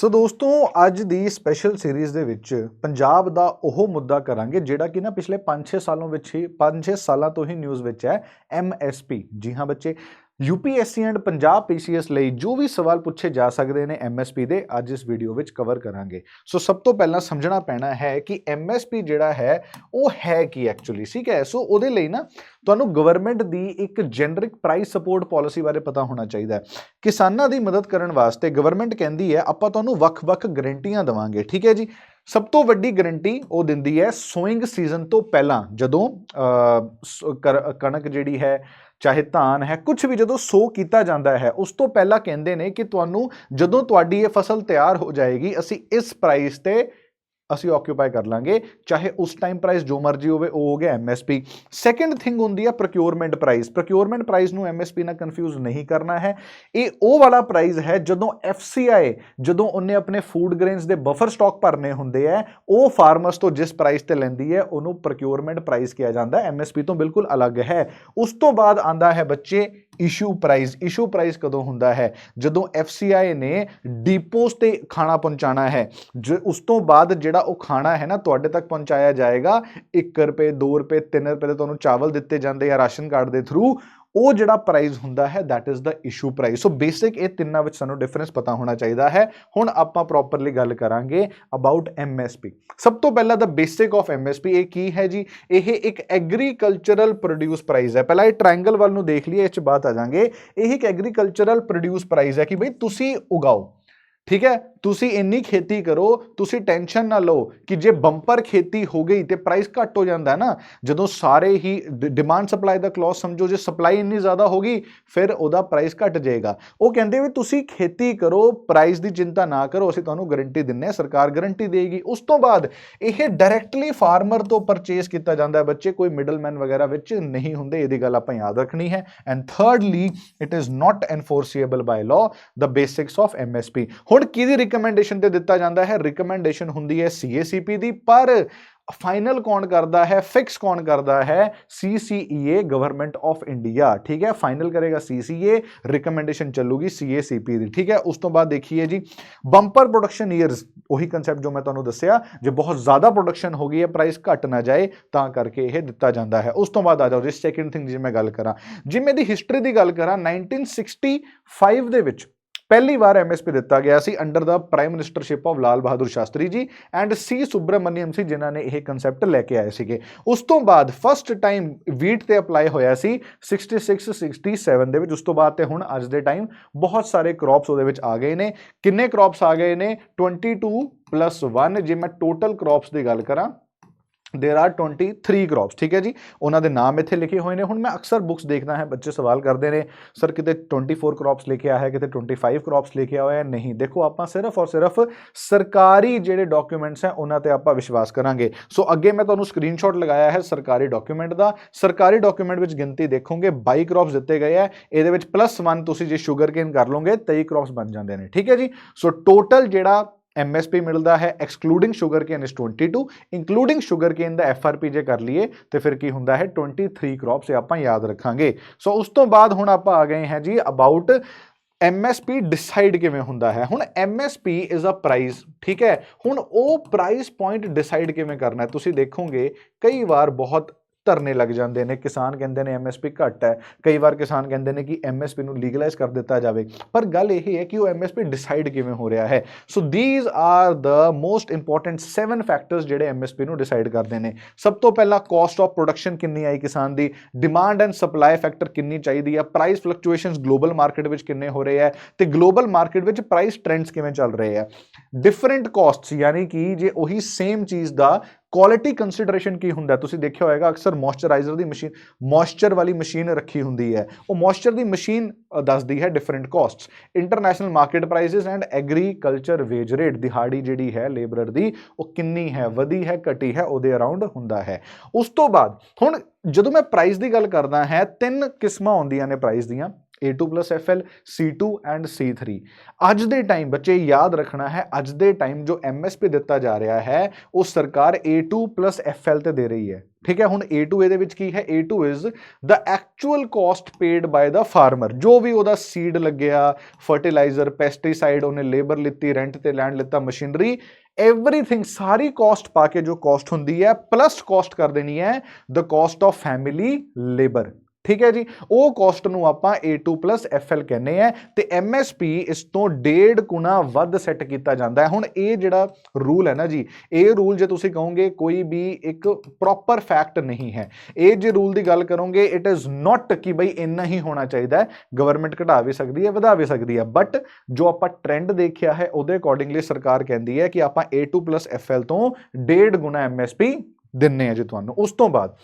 ਸੋ ਦੋਸਤੋ, ਅੱਜ ਦੀ special series ਦੇ ਵਿੱਚ ਪੰਜਾਬ ਦਾ ਉਹ ਮੁੱਦਾ ਕਰਾਂਗੇ, ਜਿਹੜਾ ਕਿ ਨਾ ਪਿਛਲੇ 5-6 ਸਾਲਾਂ ਵਿੱਚ ਹੀ 5-6 ਸਾਲਾਂ ਤੋਂ ਹੀ ਨਿਊਜ਼ ਵਿੱਚ ਹੈ MSP ਜੀ ਹਾਂ ਬੱਚੇ UPSC ਐਂਡ ਪੰਜਾਬ PCS ਲਈ ਜੋ ਵੀ ਸਵਾਲ ਪੁੱਛੇ ਜਾ ਸਕਦੇ ਨੇ MSP ਦੇ, ਅੱਜ ਇਸ ਵੀਡੀਓ ਵਿੱਚ ਕਵਰ ਕਰਾਂਗੇ। ਸੋ ਸਭ ਤੋਂ ਪਹਿਲਾਂ ਸਮਝਣਾ ਪੈਣਾ ਹੈ ਕਿ MSP ਜਿਹੜਾ ਹੈ, ਉਹ ਹੈ ਕੀ ਐਕਚੁਅਲੀ ਠੀਕ ਹੈ? ਸੋ ਉਹਦੇ ਲਈ ਨਾ ਤੁਹਾਨੂੰ ਗਵਰਨਮੈਂਟ ਦੀ ਇੱਕ ਜੈਨਰਿਕ ਪ੍ਰਾਈਸ ਸਪੋਰਟ ਪਾਲਿਸੀ ਬਾਰੇ ਪਤਾ ਹੋਣਾ ਚਾਹੀਦਾ ਹੈ। ਕਿਸਾਨਾਂ ਦੀ ਮਦਦ ਕਰਨ ਵਾਸਤੇ ਗਵਰਨਮੈਂਟ ਕਹਿੰਦੀ ਹੈ, ਆਪਾਂ ਤੁਹਾਨੂੰ ਵੱਖ-ਵੱਖ ਗਰੰਟੀਆਂ ਦੇਵਾਂਗੇ, ਠੀਕ ਹੈ ਜੀ? ਸਭ ਤੋਂ ਵੱਡੀ ਗਰੰਟੀ ਉਹ ਦਿੰਦੀ ਹੈ ਸੋਇੰਗ ਸੀਜ਼ਨ ਤੋਂ ਪਹਿਲਾਂ ਜਦੋਂ ਅਹ, ਕਣਕ ਜਿਹੜੀ ਹੈ ਚਾਹੇ ਧਾਨ ਹੈ ਕੁਝ ਵੀ ਜਦੋਂ ਸੋ ਕੀਤਾ ਜਾਂਦਾ ਹੈ ਉਸ ਤੋਂ ਪਹਿਲਾਂ ਕਹਿੰਦੇ ਨੇ ਕਿ ਤੁਹਾਨੂੰ ਜਦੋਂ ਤੁਹਾਡੀ ਇਹ ਫਸਲ ਤਿਆਰ ਹੋ ਜਾਏਗੀ ਅਸੀਂ ਇਸ ਪ੍ਰਾਈਸ ਤੇ ਅਸੀਂ ਆਕਿਊਪਾਈ ਕਰ ਲਾਂਗੇ, ਚਾਹੇ ਉਸ ਟਾਈਮ ਪ੍ਰਾਈਸ ਜੋ ਮਰਜ਼ੀ ਹੋਵੇ, ਉਹ ਹੋ ਗਿਆ ਐਮਐਸਪੀ ਸੈਕੰਡ ਥਿੰਗ ਹੁੰਦੀ ਹੈ ਪ੍ਰੋਕਿਉਰਮੈਂਟ ਪ੍ਰਾਈਸ ਪ੍ਰੋਕਿਉਰਮੈਂਟ ਪ੍ਰਾਈਸ ਨੂੰ ਐਮਐਸਪੀ ਨਾਲ ਕਨਫਿਊਜ਼ ਨਹੀਂ ਕਰਨਾ ਹੈ। ਇਹ ਉਹ ਵਾਲਾ ਪ੍ਰਾਈਸ ਹੈ ਜਦੋਂ ਐਫਸੀਆਈ ਜਦੋਂ ਉਹਨੇ ਆਪਣੇ ਫੂਡ ਗ੍ਰੇਨਸ ਦੇ ਬਫਰ ਸਟਾਕ ਭਰਨੇ ਹੁੰਦੇ ਆ, ਉਹ ਫਾਰਮਰਸ ਤੋਂ ਜਿਸ ਪ੍ਰਾਈਸ ਤੇ ਲੈਂਦੀ ਹੈ, ਉਹਨੂੰ ਪ੍ਰੋਕਿਉਰਮੈਂਟ ਪ੍ਰਾਈਸ ਕਿਹਾ ਜਾਂਦਾ। ਹੈ ਐਮਐਸਪੀ ਤੋਂ ਬਿਲਕੁਲ ਅਲੱਗ ਹੈ। ਉਸ ਤੋਂ ਬਾਅਦ ਆਂਦਾ ਹੈ ਬੱਚੇ ਇਸ਼ੂ ਪ੍ਰਾਈਸ ਇਸ਼ੂ ਪ੍ਰਾਈਸ ਕਦੋਂ ਹੁੰਦਾ ਹੈ? ਜਦੋਂ ਐਫਸੀਆਈ ਨੇ ਡੀਪੋਸ ਤੇ ਖਾਣਾ ਪਹੁੰਚਾਣਾ ਹੈ। ਜੋ ਉਸ ਤੋਂ ਬਾਅਦ ਜਿਹੜਾ ਉਹ ਖਾਣਾ ਹੈ ਨਾ, ਤੁਹਾਡੇ ਤੱਕ ਪਹੁੰਚਾਇਆ ਜਾਏਗਾ 1 ਰੁਪਏ 2 ਰੁਪਏ 3 ਰੁਪਏ ਦੇ ਤੁਹਾਨੂੰ ਚਾਵਲ ਦਿੱਤੇ ਜਾਂਦੇ ਆ ਰਾਸ਼ਨ ਕਾਰਡ ਦੇ ਥਰੂ ਉਹ ਜਿਹੜਾ ਪ੍ਰਾਈਸ ਹੁੰਦਾ ਹੈ, that is the issue price. So basic ਇਹ ਤਿੰਨਾਂ ਵਿੱਚ ਸਾਨੂੰ ਡਿਫਰੈਂਸ ਪਤਾ ਹੋਣਾ ਚਾਹੀਦਾ ਹੈ। ਹੁਣ ਆਪਾਂ ਪ੍ਰੋਪਰਲੀ ਗੱਲ ਕਰਾਂਗੇ ਅਬਾਊਟ MSP ਸਭ ਤੋਂ ਪਹਿਲਾਂ ਦਾ ਬੇਸਿਕ ਆਫ MSP ਇਹ ਕੀ ਹੈ ਜੀ? ਇਹ ਇੱਕ ਐਗਰੀਕਲਚਰਲ ਪ੍ਰੋਡਿਊਸ ਪ੍ਰਾਈਸ ਹੈ। ਪਹਿਲਾਂ ਇਹ ਟ੍ਰਾਇੰਗਲ ਵੱਲ ਨੂੰ ਦੇਖ ਲਈਏ ਇਹ ਚ ਬਾਤ ਆ ਜਾਾਂਗੇ। ਇਹ ਇੱਕ ਐਗਰੀਕਲਚਰਲ ਪ੍ਰੋਡਿਊਸ ਪ੍ਰਾਈਸ ਹੈ ਕਿ ਬਈ ਤੁਸੀਂ ਉਗਾਓ। ਠੀਕ ਹੈ? ਤੁਸੀਂ ਇੰਨੀ ਖੇਤੀ ਕਰੋ, ਤੁਸੀਂ ਟੈਨਸ਼ਨ ਨਾ ਲਓ ਕਿ ਜੇ ਬੰਪਰ ਖੇਤੀ ਹੋ ਗਈ ਤੇ ਪ੍ਰਾਈਸ ਘੱਟ ਹੋ ਜਾਂਦਾ ਨਾ, ਜਦੋਂ ਸਾਰੇ ਹੀ ਡਿਮਾਂਡ ਸਪਲਾਈ ਦਾ ਕਲੌਜ਼ ਸਮਝੋ, ਜੇ ਸਪਲਾਈ ਇੰਨੀ ਜ਼ਿਆਦਾ ਹੋ ਗਈ, ਫਿਰ ਉਹਦਾ ਪ੍ਰਾਈਸ ਘਟ ਜਾਏਗਾ। ਉਹ ਕਹਿੰਦੇ ਵੀ ਤੁਸੀਂ ਖੇਤੀ ਕਰੋ ਪ੍ਰਾਈਸ ਦੀ ਚਿੰਤਾ ਨਾ ਕਰੋ, ਅਸੀਂ ਤੁਹਾਨੂੰ ਗਾਰੰਟੀ ਦਿੰਨੇ ਆ ਸਰਕਾਰ ਗਾਰੰਟੀ ਦੇਗੀ ਉਸ ਤੋਂ ਬਾਅਦ ਇਹ ਡਾਇਰੈਕਟਲੀ ਫਾਰਮਰ ਤੋਂ ਪਰਚੇਸ ਕੀਤਾ ਜਾਂਦਾ ਹੈ ਬੱਚੇ, ਕੋਈ ਮਿਡਲਮੈਨ ਵਗੈਰਾ ਵਿੱਚ ਨਹੀਂ ਹੁੰਦੇ, ਇਹਦੀ ਗੱਲ ਆਪਾਂ ਯਾਦ ਰੱਖਣੀ ਹੈ। And thirdly it is not enforceable by law the basics of MSP ਹੁਣ ਕਿਹਦੀ ਰਿਕਮੈਂਡੇਸ਼ਨ ਤੇ ਦਿੱਤਾ ਜਾਂਦਾ ਹੈ? ਰਿਕਮੈਂਡੇਸ਼ਨ ਹੁੰਦੀ ਹੈ ਸੀਏਸੀਪੀ ਦੀ, ਪਰ ਫਾਈਨਲ ਕੌਣ ਕਰਦਾ ਹੈ? ਫਿਕਸ ਕੌਣ ਕਰਦਾ ਹੈ? ਸੀਸੀਈਏ ਗਵਰਨਮੈਂਟ ਆਫ ਇੰਡੀਆ ਠੀਕ ਹੈ? ਫਾਈਨਲ ਕਰੇਗਾ ਸੀਸੀਏ ਰਿਕਮੈਂਡੇਸ਼ਨ ਚੱਲੂਗੀ ਸੀਏਸੀਪੀ ਦੀ, ਠੀਕ ਹੈ? ਉਸ ਤੋਂ ਬਾਅਦ ਦੇਖੀਏ ਜੀ ਬੰਪਰ ਪ੍ਰੋਡਕਸ਼ਨ ਈਅਰਸ ਉਹੀ ਕਨਸੈਪਟ ਜੋ ਮੈਂ ਤੁਹਾਨੂੰ ਦੱਸਿਆ, ਜੇ ਬਹੁਤ ਜ਼ਿਆਦਾ ਪ੍ਰੋਡਕਸ਼ਨ ਹੋ ਗਈ ਹੈ ਪ੍ਰਾਈਸ ਘਟ ਨਾ ਜਾਏ, ਤਾਂ ਕਰਕੇ ਇਹ ਦਿੱਤਾ ਜਾਂਦਾ ਹੈ। ਉਸ ਤੋਂ ਬਾਅਦ ਆ ਜਾਓ ਜੀ ਸੈਕਿੰਡ ਥਿੰਗ ਜੇ ਮੈਂ ਗੱਲ ਕਰਾਂ, ਜਿਵੇਂ ਦੀ ਹਿਸਟਰੀ ਦੀ ਗੱਲ ਕਰਾਂ 1965 ਦੇ ਵਿੱਚ ਪਹਿਲੀ ਵਾਰ ਐਮਐਸਪੀ ਦਿੱਤਾ ਗਿਆ ਸੀ under the prime ministership of Lal Bahadur Shastri ji and ਸੀ ਸੁਬਰਾਮਨੀਅਮ ਸੀ ਜਿਨ੍ਹਾਂ ਨੇ ਇਹ ਕਨਸੈਪਟ ਲੈ ਕੇ ਆਏ ਸੀਗੇ। ਉਸ ਤੋਂ ਬਾਅਦ ਫਸਟ ਟਾਈਮ ਵੀਟ ਤੇ ਅਪਲਾਈ ਹੋਇਆ ਸੀ 66 67 ਦੇ ਵਿੱਚ। ਉਸ ਤੋਂ ਬਾਅਦ ਤੇ ਹੁਣ ਅੱਜ ਦੇ ਟਾਈਮ ਬਹੁਤ ਸਾਰੇ ਕ੍ਰੌਪਸ ਉਹਦੇ ਵਿੱਚ ਆ ਗਏ ਨੇ। ਕਿੰਨੇ ਕ੍ਰੌਪਸ ਆ ਗਏ ਨੇ? 22 1 ਜੇ ਮੈਂ ਟੋਟਲ ਕ੍ਰੌਪਸ ਦੀ ਗੱਲ ਕਰਾਂ देर आर 23 ਕ੍ਰੌਪਸ ਠੀਕ ਹੈ ਜੀ ਉਹਨਾਂ ਦੇ ਨਾਮ ਇੱਥੇ ਲਿਖੇ ਹੋਏ ਨੇ ਹੁਣ ਮੈਂ ਅਕਸਰ ਬੁੱਕਸ ਦੇਖਦਾ ਹੈ ਬੱਚੇ ਸਵਾਲ ਕਰਦੇ ਨੇ ਸਰ ਕਿਤੇ 24 ਕ੍ਰੌਪਸ ਲਿਖਿਆ ਹੈ ਕਿਤੇ 25 ਕ੍ਰੌਪਸ ਲਿਖਿਆ ਹੋਇਆ ਹੈ ਨਹੀਂ ਦੇਖੋ ਆਪਾਂ ਸਿਰਫ ਔਰ ਸਿਰਫ ਸਰਕਾਰੀ ਜਿਹੜੇ ਡਾਕੂਮੈਂਟਸ ਹੈ ਉਹਨਾਂ ਤੇ ਆਪਾਂ ਵਿਸ਼ਵਾਸ ਕਰਾਂਗੇ ਸੋ ਅੱਗੇ ਮੈਂ ਤੁਹਾਨੂੰ ਸਕਰੀਨਸ਼ਾਟ ਲਗਾਇਆ ਹੈ ਸਰਕਾਰੀ ਡਾਕੂਮੈਂਟ ਦਾ ਸਰਕਾਰੀ ਡਾਕੂਮੈਂਟ ਵਿੱਚ ਗਿਣਤੀ ਦੇਖੋਗੇ 22 ਕ੍ਰੌਪਸ ਦਿੱਤੇ ਗਏ ਹੈ ਇਹਦੇ ਵਿੱਚ ਪਲੱਸ 1 ਤੁਸੀਂ ਜੇ ਸ਼ੂਗਰ ਕੇਨ ਕਰ ਲਓਗੇ 23 ਕ੍ਰੌਪਸ ਬਣ ਜਾਂਦੇ ਨੇ ਠੀਕ ਹੈ ਜੀ ਸੋ ਟੋਟਲ ਜਿਹੜਾ MSP ਮਿਲਦਾ ਹੈ ਐਕਸਕਲੂਡਿੰਗ ਸ਼ੂਗਰ ਕੇਨ ਇਸ 22 ਇੰਕਲੂਡਿੰਗ ਸ਼ੂਗਰ ਕੇਨ ਦਾ FRP ਜੇ ਕਰ ਲਈਏ ਤੇ ਫਿਰ ਕੀ ਹੁੰਦਾ ਹੈ 23 ਕ੍ਰੌਪਸ ਇਹ ਆਪਾਂ ਯਾਦ ਰੱਖਾਂਗੇ ਸੋ ਉਸ ਤੋਂ ਬਾਅਦ ਹੁਣ ਆਪਾਂ ਆ ਗਏ ਹਾਂ ਜੀ ਅਬਾਊਟ MSP ਡਿਸਾਈਡ ਕਿਵੇਂ ਹੁੰਦਾ ਹੈ ਹੁਣ MSP ਇਜ਼ ਅ ਪ੍ਰਾਈਸ ਠੀਕ ਹੈ ਹੁਣ ਉਹ ਪ੍ਰਾਈਸ ਪੁਆਇੰਟ ਡਿਸਾਈਡ ਕਿਵੇਂ ਕਰਨਾ ਹੈ ਤੁਸੀਂ ਦੇਖੋਗੇ ਕਈ ਵਾਰ ਬਹੁਤ ਧਰਨੇ ਲੱਗ ਜਾਂਦੇ ਨੇ। ਕਿਸਾਨ ਕਹਿੰਦੇ ਨੇ MSP ਘੱਟ ਹੈ। ਕਈ ਵਾਰ ਕਿਸਾਨ ਕਹਿੰਦੇ ਨੇ ਕਿ MSP ਨੂੰ ਲੀਗਲਾਈਜ਼ ਕਰ ਦਿੱਤਾ ਜਾਵੇ। ਪਰ ਗੱਲ ਇਹ ਹੈ ਕਿ ਉਹ MSP ਡਿਸਾਈਡ ਕਿਵੇਂ ਹੋ ਰਿਹਾ ਹੈ। So these are the most important 7 factors ਜਿਹੜੇ MSP ਨੂੰ ਡਿਸਾਈਡ ਕਰਦੇ ਨੇ। ਸਭ ਤੋਂ ਪਹਿਲਾਂ ਕਾਸਟ ਆਫ ਪ੍ਰੋਡਕਸ਼ਨ ਕਿੰਨੀ ਆਈ ਕਿਸਾਨ ਦੀ? ਡਿਮਾਂਡ ਐਂਡ ਸਪਲਾਈ ਫੈਕਟਰ ਕਿੰਨੀ ਚਾਹੀਦੀ ਹੈ? ਪ੍ਰਾਈਸ ਫਲਕਚੁਏਸ਼ਨਸ ਗਲੋਬਲ ਮਾਰਕੀਟ ਵਿੱਚ ਕਿੰਨੇ ਹੋ ਰਹੇ ਹੈ? ਤੇ ਗਲੋਬਲ ਮਾਰਕੀਟ ਵਿੱਚ ਪ੍ਰਾਈਸ ਟ੍ਰੈਂਡਸ ਕਿਵੇਂ ਚੱਲ ਰਹੇ ਹੈ? ਡਿਫਰੈਂਟ ਕਾਸਟਸ ਯਾਨੀ ਕਿ ਜੇ ਉਹੀ ਸੇਮ ਚੀਜ਼ ਦਾ ਕੁਆਲਿਟੀ ਕੰਸੀਡਰੇਸ਼ਨ ਕੀ ਹੁੰਦਾ? ਤੁਸੀਂ ਦੇਖਿਆ ਹੋਵੇਗਾ ਅਕਸਰ ਮੋਇਸਚਰਾਈਜ਼ਰ ਦੀ ਮਸ਼ੀਨ ਮੋਇਸਚਰ ਵਾਲੀ ਮਸ਼ੀਨ ਰੱਖੀ ਹੁੰਦੀ ਹੈ। ਉਹ ਮੋਇਸਚਰ ਦੀ ਮਸ਼ੀਨ ਦੱਸਦੀ ਹੈ different costs international market prices and agriculture wage rate ਦਿਹਾੜੀ ਜਿਹੜੀ ਹੈ ਲੇਬਰਰ ਦੀ, ਉਹ ਕਿੰਨੀ ਹੈ? ਵਧੀ ਹੈ, ਘਟੀ ਹੈ, ਉਹਦੇ ਅਰਾਊਂਡ ਹੁੰਦਾ ਹੈ। ਉਸ ਤੋਂ ਬਾਅਦ, ਹੁਣ ਜਦੋਂ ਮੈਂ ਪ੍ਰਾਈਸ ਦੀ ਗੱਲ ਕਰਦਾ ਹੈ, ਤਿੰਨ ਕਿਸਮਾਂ ਹੁੰਦੀਆਂ ਨੇ ਪ੍ਰਾਈਸ ਦੀਆਂ। A2+FL C2 ਐਂਡ C3 ਅੱਜ ਦੇ ਟਾਈਮ ਬੱਚੇ ਯਾਦ ਰੱਖਣਾ ਹੈ, ਅੱਜ ਦੇ ਟਾਈਮ ਜੋ MSP ਦਿੱਤਾ ਜਾ ਰਿਹਾ ਹੈ, ਉਹ ਸਰਕਾਰ A2+FL ਤੇ ਦੇ ਰਹੀ ਹੈ। ਠੀਕ ਹੈ, ਹੁਣ A2 ਇਹਦੇ ਵਿੱਚ ਕੀ ਹੈ? A2 is the actual cost paid by the farmer ਜੋ ਵੀ ਉਹਦਾ ਸੀਡ ਲੱਗਿਆ ਫਰਟੀਲਾਈਜ਼ਰ ਪੈਸਟੀਸਾਈਡ ਉਹਨੇ ਲੇਬਰ ਲਿੱਤੀ ਰੈਂਟ ਤੇ ਲੈਂਡ ਲਿੱਤਾ ਮਸ਼ੀਨਰੀ ਐਵਰੀਥਿੰਗ ਸਾਰੀ ਕਾਸਟ ਪਾ ਕੇ ਜੋ ਕਾਸਟ ਹੁੰਦੀ ਹੈ ਪਲੱਸ ਕਾਸਟ ਕਰ ਦੇਣੀ ਹੈ, the cost of family labor ਠੀਕ ਹੈ ਜੀ? ਉਹ ਕਾਸਟ ਨੂੰ ਆਪਾਂ A2+FL ਕਹਿੰਦੇ ਆ ਤੇ MSP ਇਸ ਤੋਂ ਡੇਢ ਗੁਣਾ ਵੱਧ ਸੈੱਟ ਕੀਤਾ ਜਾਂਦਾ ਹੈ। ਹੁਣ ਇਹ ਜਿਹੜਾ ਰੂਲ ਹੈ ਨਾ ਜੀ, ਇਹ ਰੂਲ ਜੇ ਤੁਸੀਂ ਕਹੋਗੇ ਕੋਈ ਵੀ ਇੱਕ ਪ੍ਰੋਪਰ ਫੈਕਟ ਨਹੀਂ ਹੈ। ਇਹ ਜੇ ਰੂਲ ਦੀ ਗੱਲ ਕਰੋਗੇ ਇਟ ਇਜ਼ ਨਾਟ ਕਿ ਬਈ ਇੰਨਾ ਹੀ ਹੋਣਾ ਚਾਹੀਦਾ ਹੈ। ਗਵਰਨਮੈਂਟ ਘਟਾ ਵੀ ਸਕਦੀ ਹੈ, ਵਧਾ ਵੀ ਸਕਦੀ ਹੈ। ਬਟ ਜੋ ਆਪਾਂ ਟ੍ਰੈਂਡ ਦੇਖਿਆ ਹੈ, ਉਹਦੇ ਅਕੋਰਡਿੰਗਲੀ ਸਰਕਾਰ ਕਹਿੰਦੀ ਹੈ ਕਿ ਆਪਾਂ A2+FL ਤੋਂ ਡੇਢ ਗੁਣਾ MSP ਦਿੰਨੇ ਆ ਜੀ ਤੁਹਾਨੂੰ। ਉਸ ਤੋਂ ਬਾਅਦ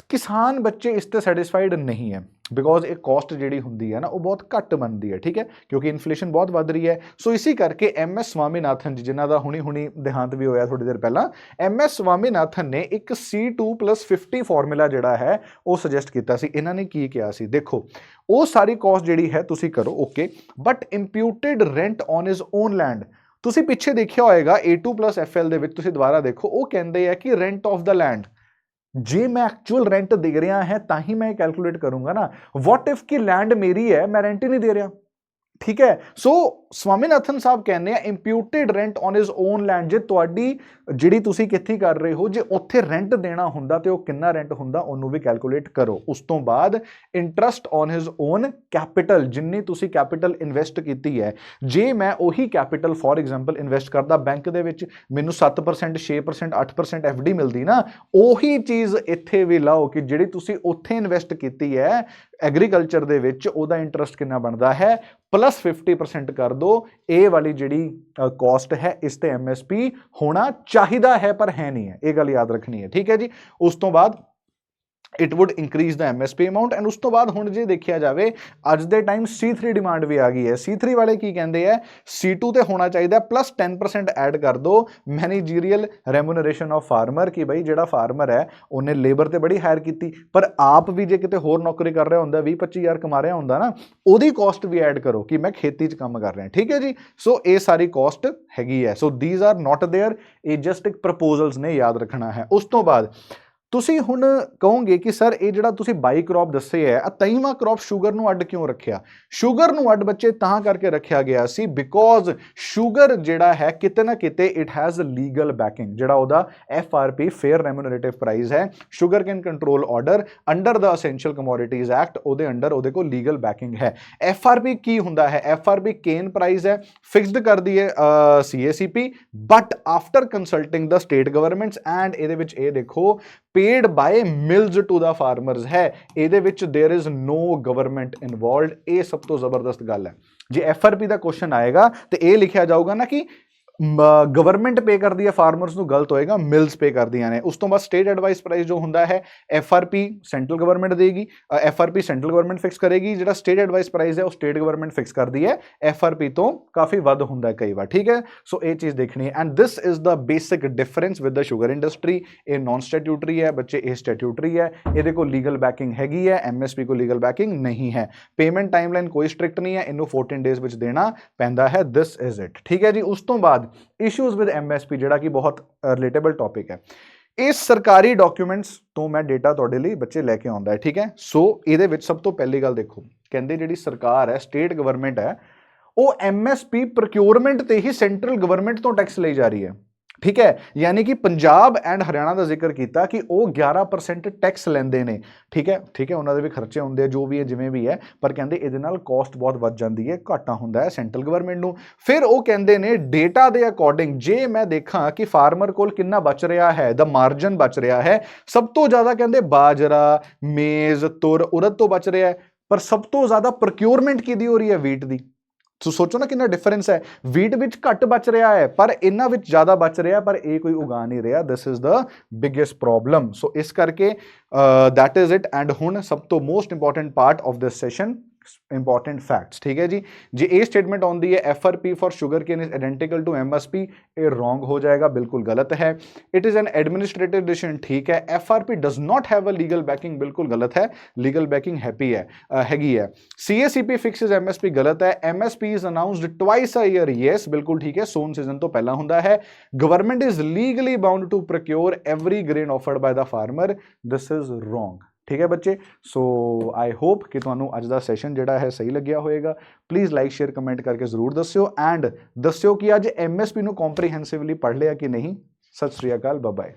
ਕਿਸਾਨ ਬੱਚੇ ਇਸ ਤੇ ਸੈਟੀਸਫਾਈਡ ਨਹੀਂ ਹੈ ਬਿਕੋਜ਼ ਇਹ ਕਾਸਟ ਜਿਹੜੀ ਹੁੰਦੀ ਹੈ ਨਾ, ਉਹ ਬਹੁਤ ਘੱਟ ਬਣਦੀ ਹੈ, ਠੀਕ ਹੈ? ਕਿਉਂਕਿ ਇਨਫਲੇਸ਼ਨ ਬਹੁਤ ਵੱਧ ਰਹੀ ਹੈ। ਸੋ ਇਸੇ ਕਰਕੇ ਐਮ ਐਸ ਸਵਾਮੀਨਾਥਨ ਜੀ, ਜਿਨ੍ਹਾਂ ਦਾ ਹੁਣੀ ਹੁਣੀ ਦੇਹਾਂਤ ਵੀ ਹੋਇਆ ਥੋੜੀ ਦੇਰ ਪਹਿਲਾਂ ਐਮ ਐਸ ਸਵਾਮੀਨਾਥਨ ਨੇ ਇੱਕ C2+50 ਫਾਰਮੂਲਾ ਜਿਹੜਾ ਹੈ, ਉਹ ਸੁਜੈਸਟ ਕੀਤਾ ਸੀ। ਇਹਨਾਂ ਨੇ ਕੀ ਕਿਹਾ ਸੀ? ਦੇਖੋ, ਉਹ ਸਾਰੀ ਕਾਸਟ ਜਿਹੜੀ ਹੈ ਤੁਸੀਂ ਕਰੋ okay but imputed rent on his own land ਤੁਸੀਂ ਪਿੱਛੇ ਦੇਖਿਆ ਹੋਏਗਾ A2+FL ਦੇ ਵਿੱਚ, ਤੁਸੀਂ ਦੁਬਾਰਾ ਦੇਖੋ, ਉਹ ਕਹਿੰਦੇ ਆ ਕਿ ਰੈਂਟ ਆਫ ਦਾ ਲੈਂਡ ਜੇ ਮੈਂ ਐਕਚੁਅਲ ਰੈਂਟ ਦੇ ਰਿਹਾ ਹੈ, ਤਾਂ ਹੀ ਮੈਂ ਕੈਲਕੂਲੇਟ ਕਰੂੰਗਾ ਨਾ। ਵਾਟ ਇਫ ਕਿ ਲੈਂਡ ਮੇਰੀ ਹੈ, ਮੈਂ ਰੈਂਟ ਹੀ ਨਹੀਂ ਦੇ ਰਿਹਾ। ਠੀਕ ਹੈ? ਸੋ ਸਵਾਮੀਨਾਥਨ ਸਾਹਿਬ ਕਹਿੰਦੇ ਆ imputed rent on his own land ਜੇ ਤੁਹਾਡੀ, ਜਿਹੜੀ ਤੁਸੀਂ ਕਿੱਥੇ ਕਰ ਰਹੇ ਹੋ, ਜੇ ਉੱਥੇ ਰੈਂਟ ਦੇਣਾ ਹੁੰਦਾ ਤੇ ਉਹ ਕਿੰਨਾ ਰੈਂਟ ਹੁੰਦਾ, ਉਹਨੂੰ ਵੀ ਕੈਲਕੂਲੇਟ ਕਰੋ। ਉਸ ਤੋਂ ਬਾਅਦ interest on his own capital ਜਿੰਨੀ ਤੁਸੀਂ ਕੈਪੀਟਲ ਇਨਵੈਸਟ ਕੀਤੀ ਹੈ, ਜੇ ਮੈਂ ਉਹੀ ਕੈਪੀਟਲ ਫੋਰ ਐਗਜ਼ਾਮਪਲ ਇਨਵੈਸਟ ਕਰਦਾ ਬੈਂਕ ਦੇ ਵਿੱਚ, ਮੈਨੂੰ 7% 6% 8% FD ਮਿਲਦੀ ਨਾ, ਉਹੀ ਚੀਜ਼ ਇੱਥੇ ਵੀ ਲਾਓ ਕਿ ਜਿਹੜੀ ਤੁਸੀਂ ਉੱਥੇ ਇਨਵੈਸਟ ਕੀਤੀ ਹੈ ਐਗਰੀਕਲਚਰ ਦੇ ਵਿੱਚ ਉਹਦਾ ਇੰਟਰਸਟ ਕਿੰਨਾ ਬਣਦਾ ਹੈ? ਪਲੱਸ 50% ਕਰ ਦੋ। ਇਹ ਵਾਲੀ ਜਿਹੜੀ ਕਾਸਟ ਹੈ, ਇਸ ਤੇ MSP ਹੋਣਾ ਚਾਹੀਦਾ ਹੈ, ਪਰ ਹੈ ਨਹੀਂ ਹੈ। ਇਹ ਗੱਲ ਯਾਦ ਰੱਖਣੀ ਹੈ। ਠੀਕ ਹੈ ਜੀ? ਉਸ ਤੋਂ ਬਾਅਦ it would increase the MSP amount and ਉਸ ਤੋਂ ਬਾਅਦ ਹੁਣ ਜੇ ਦੇਖਿਆ ਜਾਵੇ ਅੱਜ ਦੇ ਟਾਈਮ C3 ਡਿਮਾਂਡ ਵੀ ਆ ਗਈ ਹੈ C3 ਵਾਲੇ ਕੀ ਕਹਿੰਦੇ ਆ C2 ਤੇ ਹੋਣਾ ਚਾਹੀਦਾ ਪਲੱਸ 10% ਐਡ ਕਰ ਦੋ ਮੈਨੇਜੀਰੀਅਲ ਰੈਮੂਨਰੇਸ਼ਨ ਆਫ ਫਾਰਮਰ ਕਿ ਬਈ ਜਿਹੜਾ ਫਾਰਮਰ ਹੈ ਉਹਨੇ ਲੇਬਰ ਤੇ ਬੜੀ ਹਾਇਰ ਕੀਤੀ ਪਰ ਆਪ ਵੀ ਜੇ ਕਿਤੇ ਹੋਰ ਨੌਕਰੀ ਕਰ ਰਿਹਾ ਹੁੰਦਾ 20 25000 ਕਮਾ ਰਿਹਾ ਹੁੰਦਾ ਨਾ ਉਹਦੀ ਕਾਸਟ ਵੀ ਐਡ ਕਰੋ ਕਿ ਮੈਂ ਖੇਤੀ 'ਚ ਕੰਮ ਕਰ ਰਿਹਾ ਠੀਕ ਹੈ ਜੀ ਸੋ ਇਹ ਸਾਰੀ ਕਾਸਟ ਹੈਗੀ ਹੈ so these are not there ਇਹ ਜਸਟ ਇੱਕ ਪ੍ਰਪੋਜ਼ਲਸ ਨੇ ਯਾਦ ਰੱਖਣਾ ਹੈ ਉਸ ਤੋਂ ਬਾਅਦ ਤੁਸੀਂ ਹੁਣ ਕਹੋਗੇ ਕਿ ਸਰ ਇਹ ਜਿਹੜਾ ਤੁਸੀਂ ਬਾਈ ਕ੍ਰੌਪ ਦੱਸੇ ਹੈ ਆ ਤਈਵਾਂ ਕ੍ਰੌਪ ਸ਼ੂਗਰ ਨੂੰ ਅੱਡ ਕਿਉਂ ਰੱਖਿਆ? ਸ਼ੂਗਰ ਨੂੰ ਅੱਡ ਬੱਚੇ ਤਾਂ ਕਰਕੇ ਰੱਖਿਆ ਗਿਆ ਸੀ ਬਿਕੋਜ਼ ਸ਼ੂਗਰ ਜਿਹੜਾ ਹੈ ਕਿਤੇ ਨਾ ਕਿਤੇ it has a legal backing ਜਿਹੜਾ ਉਹਦਾ F R P fair remunerative price ਹੈ sugar cane control order under the essential commodities act ਉਹਦੇ ਅੰਡਰ ਉਹਦੇ ਕੋਲ ਲੀਗਲ ਬੈਕਿੰਗ ਹੈ। ਐੱਫ ਆਰ ਪੀ ਕੀ ਹੁੰਦਾ ਹੈ? F R P cane price ਹੈ ਫਿਕਸਡ ਕਰਦੀ ਹੈ CACP but after consulting the state governments and ਇਹਦੇ ਵਿੱਚ ਇਹ ਦੇਖੋ paid by mills to the farmers ਹੈ ਇਹਦੇ ਵਿੱਚ there is no government involved ਇਹ ਸਭ ਤੋਂ ਜ਼ਬਰਦਸਤ ਗੱਲ ਹੈ ਜੇ ਐਫਆਰਪੀ ਦਾ ਕੁਐਸਚਨ ਆਏਗਾ ਤੇ ਇਹ ਲਿਖਿਆ ਜਾਊਗਾ ਨਾ ਕਿ ਗਵਰਨਮੈਂਟ ਪੇ ਕਰਦੀ ਹੈ ਫਾਰਮਰਸ ਨੂੰ ਗਲਤ ਹੋਏਗਾ ਮਿਲਸ ਪੇ ਕਰਦੀਆਂ ਨੇ। ਉਸ ਤੋਂ ਬਾਅਦ ਸਟੇਟ ਐਡਵਾਈਸ ਪ੍ਰਾਈਸ ਜੋ ਹੁੰਦਾ ਹੈ F R P central government ਦੇਗੀ ਪੀ ਸੈਂਟਰਲ ਗਵਰਨਮੈਂਟ ਫਿਕਸ ਕਰੇਗੀ, ਜਿਹੜਾ ਸਟੇਟ ਐਡਵਾਈਸ ਪ੍ਰਾਈਸ ਹੈ, ਉਹ ਸਟੇਟ ਗਵਰਨਮੈਂਟ ਫਿਕਸ ਕਰਦੀ ਹੈ। ਐੱਫ ਆਰ ਪੀ ਤੋਂ ਕਾਫੀ ਵੱਧ ਹੁੰਦਾ ਹੈ ਕਈ ਵਾਰ, ਠੀਕ ਹੈ? ਸੋ ਇਹ ਚੀਜ਼ ਦੇਖਣੀ ਹੈ। And this is the basic difference with the sugar industry ਇਹ ਨਾਨ ਸਟੈਟਿਊਟਰੀ ਹੈ, ਬੱਚੇ ਇਹ ਸਟੈਟਿਊਟਰੀ ਹੈ। ਇਹਦੇ ਕੋਲ ਲੀਗਲ ਬੈਕਿੰਗ ਹੈਗੀ ਹੈ ਐਮਐਸਪੀ ਕੋਲ ਲੀਗਲ ਬੈਕਿੰਗ ਨਹੀਂ ਹੈ। ਪੇਮੈਂਟ ਟਾਈਮਲਾਈਨ ਕੋਈ ਸਟ੍ਰਿਕਟ ਨਹੀਂ ਹੈ, ਇਹਨੂੰ 14 ਡੇਜ਼ ਵਿੱਚ ਦੇਣਾ ਪੈਂਦਾ ਹੈ। ਦਿਸ ਇਜ਼ ਇਟ ਠੀਕ ਹੈ ਜੀ? ਉਸ ਤੋਂ ਬਾਅਦ ਇਸ਼ੂਜ਼ ਵਿਦ ਐਮਐਸਪੀ ਜਿਹੜਾ ਕਿ ਬਹੁਤ ਰਿਲੇਟੇਬਲ ਟੌਪਿਕ ਹੈ। ਇਸ ਸਰਕਾਰੀ ਡਾਕੂਮੈਂਟਸ ਤੋਂ ਮੈਂ ਡੇਟਾ ਤੁਹਾਡੇ ਲਈ ਬੱਚੇ ਲੈ ਕੇ ਆਉਂਦਾ ਹੈ, ਠੀਕ ਹੈ? ਸੋ ਇਹਦੇ ਵਿੱਚ ਸਭ ਤੋਂ ਪਹਿਲੀ ਗੱਲ ਦੇਖੋ, ਕਹਿੰਦੇ ਜਿਹੜੀ ਸਰਕਾਰ ਹੈ ਸਟੇਟ ਗਵਰਨਮੈਂਟ ਹੈ, ਉਹ ਐਮਐਸਪੀ ਪ੍ਰੋਕਿਉਰਮੈਂਟ ਤੇ ਹੀ ਸੈਂਟਰਲ ਗਵਰਨਮੈਂਟ ਤੋਂ ਟੈਕਸ ਲਈ ਜਾ ਰਹੀ ਹੈ। ਠੀਕ ਹੈ? ਯਾਨੀ ਕਿ ਪੰਜਾਬ ਐਂਡ ਹਰਿਆਣਾ ਦਾ ਜ਼ਿਕਰ ਕੀਤਾ ਕਿ ਉਹ 11% ਟੈਕਸ ਲੈਂਦੇ ਨੇ। ਠੀਕ ਹੈ? ਠੀਕ ਹੈ? ਉਹਨਾਂ ਦੇ ਵੀ ਖਰਚੇ ਹੁੰਦੇ ਆ, ਜੋ ਵੀ ਹੈ, ਜਿਵੇਂ ਵੀ ਹੈ। ਪਰ ਕਹਿੰਦੇ ਇਹਦੇ ਨਾਲ ਕਾਸਟ ਬਹੁਤ ਵੱਧ ਜਾਂਦੀ ਹੈ, ਘਾਟਾ ਹੁੰਦਾ ਹੈ ਸੈਂਟਰਲ ਗਵਰਨਮੈਂਟ ਨੂੰ। ਫਿਰ ਉਹ ਕਹਿੰਦੇ ਨੇ ਡੇਟਾ ਦੇ ਅਕੋਰਡਿੰਗ ਜੇ ਮੈਂ ਦੇਖਾਂ ਕਿ ਫਾਰਮਰ ਕੋਲ ਕਿੰਨਾ ਬਚ ਰਿਹਾ ਹੈ ਦਾ ਮਾਰਜਨ ਬਚ ਰਿਹਾ ਹੈ, ਸਭ ਤੋਂ ਜ਼ਿਆਦਾ ਕਹਿੰਦੇ ਬਾਜਰਾ ਮੇਜ਼ ਤੁਰ, ਉਰਦ ਤੋਂ ਬਚ ਰਿਹਾ ਹੈ। ਪਰ ਸਭ ਤੋਂ ਜ਼ਿਆਦਾ ਪ੍ਰੋਕਿਉਰਮੈਂਟ ਕਿਹਦੀ ਹੋ ਰਹੀ ਹੈ? ਵੀਟ ਦੀ। ਸੋ ਸੋਚੋ ਨਾ ਕਿੰਨਾ ਡਿਫਰੈਂਸ ਹੈ। ਵੀਟ ਵਿੱਚ ਘੱਟ ਬਚ ਰਿਹਾ ਹੈ, ਪਰ ਇਹਨਾਂ ਵਿੱਚ ਜ਼ਿਆਦਾ ਬਚ ਰਿਹਾ, ਪਰ ਇਹ ਕੋਈ ਉਗਾ ਨਹੀਂ ਰਿਹਾ। This is the biggest problem so ਇਸ ਕਰਕੇ ਦੈਟ ਇਜ਼ ਇਟ ਐਂਡ ਹੁਣ ਸਭ ਤੋਂ most important part of this session important facts ਠੀਕ ਹੈ ਜੀ ਜੇ ਇਹ ਸਟੇਟਮੈਂਟ ਆਉਂਦੀ ਹੈ FRP for sugar cane is identical to MSP ਇਹ ਰੋਂਗ ਹੋ ਜਾਏਗਾ ਬਿਲਕੁਲ ਗਲਤ ਹੈ it is an administrative decision ਠੀਕ ਹੈ FRP does not have a legal backing ਬਿਲਕੁਲ ਗਲਤ ਹੈ ਲੀਗਲ ਬੈਕਿੰਗ ਹੈਪੀ ਹੈ ਅ, ਹੈਗੀ ਹੈ ਸੀਏਸੀਪੀ ਫਿਕਸਸ ਐਮਐਸਪੀ ਗਲਤ ਹੈ MSP is announced twice a year yes ਬਿਲਕੁਲ ਠੀਕ ਹੈ ਸੋਨ ਸੀਜ਼ਨ ਤੋਂ ਪਹਿਲਾਂ ਹੁੰਦਾ ਹੈ government is legally bound to procure every grain offered by the farmer this is wrong ਠੀਕ ਹੈ ਬੱਚੇ? ਸੋ ਆਈ ਹੋਪ ਕਿ ਤੁਹਾਨੂੰ ਅੱਜ ਦਾ ਸੈਸ਼ਨ ਜਿਹੜਾ ਹੈ ਸਹੀ ਲੱਗਿਆ ਹੋਵੇਗਾ। ਪਲੀਜ਼ ਲਾਈਕ ਸ਼ੇਅਰ ਕਮੈਂਟ ਕਰਕੇ ਜ਼ਰੂਰ ਦੱਸਿਓ ਐਂਡ ਦੱਸਿਓ ਕਿ ਅੱਜ ਐਮਐਸਪੀ ਨੂੰ ਕੰਪਰੀਹੈਂਸਿਵਲੀ ਪੜ੍ਹ ਲਿਆ ਕਿ ਨਹੀਂ। ਸਤਿ ਸ੍ਰੀ ਅਕਾਲ ਬਾਏ